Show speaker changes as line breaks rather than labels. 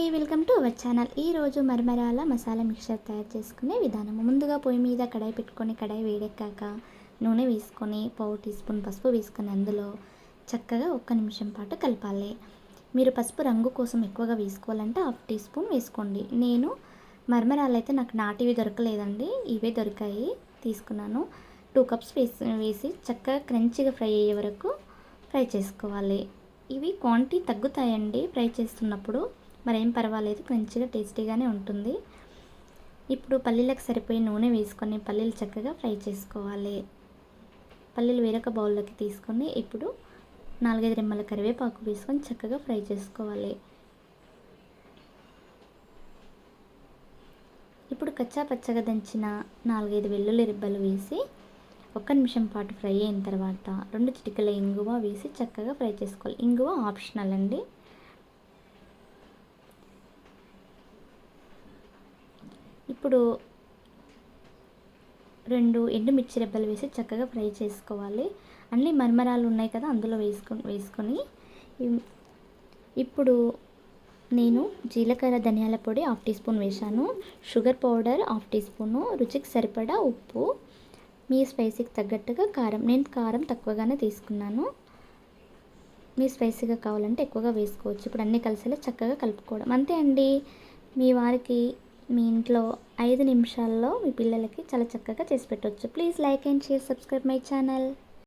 అండి welcome to our channel. ఈరోజు మరమరాల masala mixture తయారు చేసుకునే విధానం. ముందుగా పొయ్యి మీద కడాయి పెట్టుకొని కడాయి వేడెక్కాక నూనె వేసుకొని పావు టీ స్పూన్ పసుపు వేసుకొని అందులో చక్కగా ఒక్క నిమిషం పాటు కలపాలి. మీరు పసుపు రంగు కోసం ఎక్కువగా వేసుకోవాలంటే హాఫ్ టీ స్పూన్ వేసుకోండి. నేను మరమరాలు అయితే నాకు నాటివి దొరకలేదండి. ఇవే దొరికాయి. తీసుకున్నాను. టూ కప్స్ వేసి వేసి చక్కగా క్రంచిగా ఫ్రై అయ్యే వరకు ఫ్రై చేసుకోవాలి. ఇవి క్వాంటిటీ తగ్గుతాయండి ఫ్రై చేస్తున్నప్పుడు. మరేం పర్వాలేదు మంచిగా టేస్టీగానే ఉంటుంది. ఇప్పుడు పల్లీలకు సరిపోయే నూనె వేసుకొని పల్లీలు చక్కగా ఫ్రై చేసుకోవాలి. పల్లీలు వేరొక బౌల్లోకి తీసుకొని ఇప్పుడు నాలుగైదు రెమ్మల కరివేపాకు వేసుకొని చక్కగా ఫ్రై చేసుకోవాలి. ఇప్పుడు కచ్చా పచ్చగా దంచిన నాలుగైదు వెల్లుల్లి రిబ్బలు వేసి ఒక్క నిమిషం పాటు ఫ్రై అయిన తర్వాత రెండు చిటికల ఇంగువ వేసి చక్కగా ఫ్రై చేసుకోవాలి. ఇంగువ ఆప్షనల్ అండి. ఇప్పుడు రెండు ఎండుమిర్చి రెబ్బలు వేసి చక్కగా ఫ్రై చేసుకోవాలి. అన్ని మరమరాలు ఉన్నాయి కదా అందులో వేసుకొని. వేసుకొని ఇప్పుడు నేను జీలకర్ర ధనియాల పొడి హాఫ్ టీ స్పూన్ వేశాను. Sugar powder half teaspoon. రుచికి సరిపడా ఉప్పు. మీ స్పైసీకి తగ్గట్టుగా కారం. నేను కారం తక్కువగానే తీసుకున్నాను. మీ స్పైసీగా కావాలంటే ఎక్కువగా వేసుకోవచ్చు. ఇప్పుడు అన్నీ కలిసేలా చక్కగా కలుపుకోవడం. అంతే అండి. మీ వారికి మీ ఇంట్లో ఐదు నిమిషాల్లో మీ పిల్లలకి చాలా చక్కగా చేసి పెట్టవచ్చు please like and share subscribe my channel.